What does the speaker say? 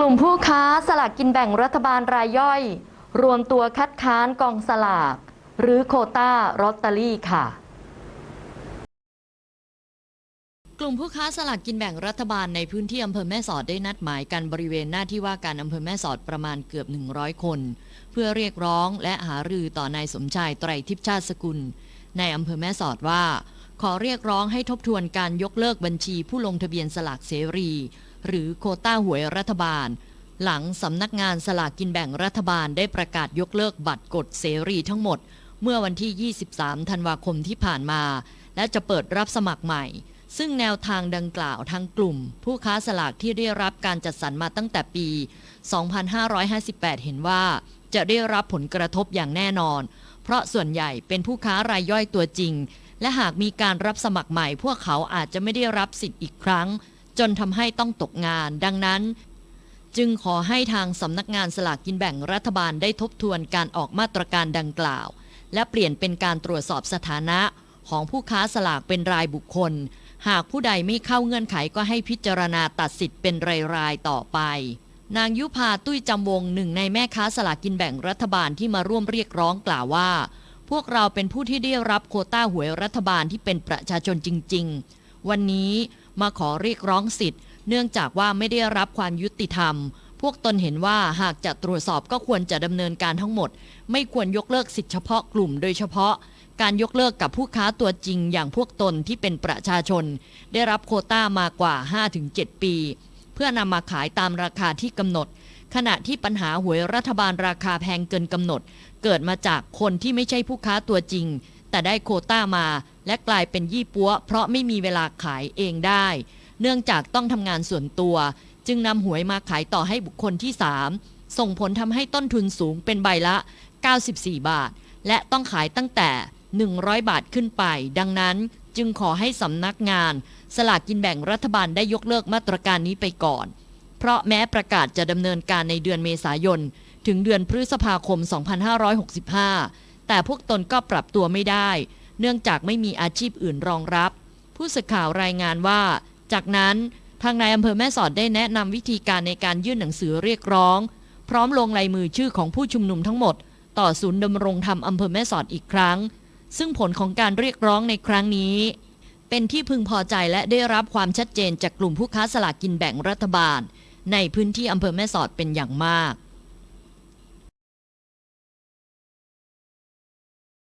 กลุ่มผู้ค้าสลากกินแบ่งรัฐบาลรายย่อย รวมตัวคัดค้านกองสลาก หรือโคต้าลอตเตอรี่ค่ะ กลุ่มผู้ค้าสลากกินแบ่งรัฐบาลในพื้นที่อำเภอแม่สอดได้นัดหมายกันบริเวณหน้าที่ว่าการอำเภอแม่สอดประมาณเกือบ 100 คน เพื่อเรียกร้องและหารือต่อนายสมชายไตรทิพย์ชาติสกุล ในอำเภอแม่สอดว่า ขอเรียกร้องให้ทบทวนการยกเลิกบัญชีผู้ลงทะเบียนสลากเสรี หรือโคต้าหวยรัฐบาล หลังสำนักงานสลากกินแบ่งรัฐบาลได้ประกาศยกเลิกบัตรกดเสรีทั้งหมด เมื่อวันที่ 23 ธันวาคมที่ผ่านมา และจะเปิดรับสมัครใหม่ ซึ่งแนวทางดังกล่าวทางกลุ่ม ผู้ค้าสลากที่ได้รับการจัดสรรมาตั้งแต่ปี 2558 เห็นว่าจะได้รับผลกระทบอย่างแน่นอน เพราะส่วนใหญ่เป็นผู้ค้ารายย่อยตัวจริง และหากมีการรับสมัครใหม่ พวกเขาอาจจะไม่ได้รับสิทธิ์อีกครั้ง จนทำให้ต้องตกงาน ดังนั้น จึงขอให้ทางสำนักงานสลากกินแบ่งรัฐบาลได้ทบทวนการออกมาตรการดังกล่าว และเปลี่ยนเป็นการตรวจสอบสถานะของผู้ค้าสลากเป็นรายบุคคล หากผู้ใดไม่เข้าเงื่อนไขก็ให้พิจารณาตัดสิทธิ์เป็นรายๆต่อไปนางยุพาตุ้ยจำวงหนึ่งในแม่ค้าสลากกินแบ่งรัฐบาลที่มาร่วมเรียกร้องกล่าวว่า พวกเราเป็นผู้ที่ได้รับโคต้าหวยรัฐบาลที่เป็นประชาชนจริงๆ วันนี้มาขอเรียกร้องสิทธิ์ เนื่องจากว่าไม่ได้รับความยุติธรรม พวกตนเห็นว่าหากจะตรวจสอบก็ควรจะดำเนินการทั้งหมด ไม่ควรยกเลิกสิทธิเฉพาะกลุ่มโดยเฉพาะการยกเลิกกับผู้ค้าตัวจริงอย่างพวกตนที่เป็นประชาชน ได้รับโคต้ามากว่า 5-7 ปี เพื่อนำมาขายตามราคาที่กำหนด ขณะที่ปัญหาหวยรัฐบาลราคาแพงเกินกำหนด เกิดมาจากคนที่ไม่ใช่ผู้ค้าตัวจริง แต่ได้โคต้ามา และกลายเป็นยี่ปัวเพราะไม่มีเวลาขายเองได้ เนื่องจากต้องทำงานส่วนตัว จึงนำหวยมาขายต่อให้บุคคลที่ 3 ส่งผลทำให้ต้นทุนสูงเป็นใบละ 94 บาท และต้องขายตั้งแต่ 100 บาทขึ้นไป ดังนั้นจึงขอให้สำนักงาน สลากกินแบ่งรัฐบาลได้ยกเลิกมาตรการนี้ไปก่อน เพราะแม้ประกาศจะดำเนินการในเดือนเมษายน ถึงเดือนพฤษภาคม 2565 แต่พวกตนก็ปรับตัวไม่ได้ เนื่องจากไม่มีอาชีพอื่นรองรับ ผู้สื่อข่าวรายงานว่า จากนั้นทางนายอำเภอแม่สอดได้แนะนำวิธีการในการยื่นหนังสือเรียกร้อง พร้อมลงลายมือชื่อของผู้ชุมนุมทั้งหมด ต่อศูนย์ดำรงธรรมอำเภอแม่สอดอีกครั้ง ซึ่งผลของการเรียกร้องในครั้งนี้ เป็นที่พึงพอใจและได้รับความชัดเจนจากกลุ่มผู้ค้าสลากกินแบ่งรัฐบาล ในพื้นที่อำเภอแม่สอดเป็นอย่างมาก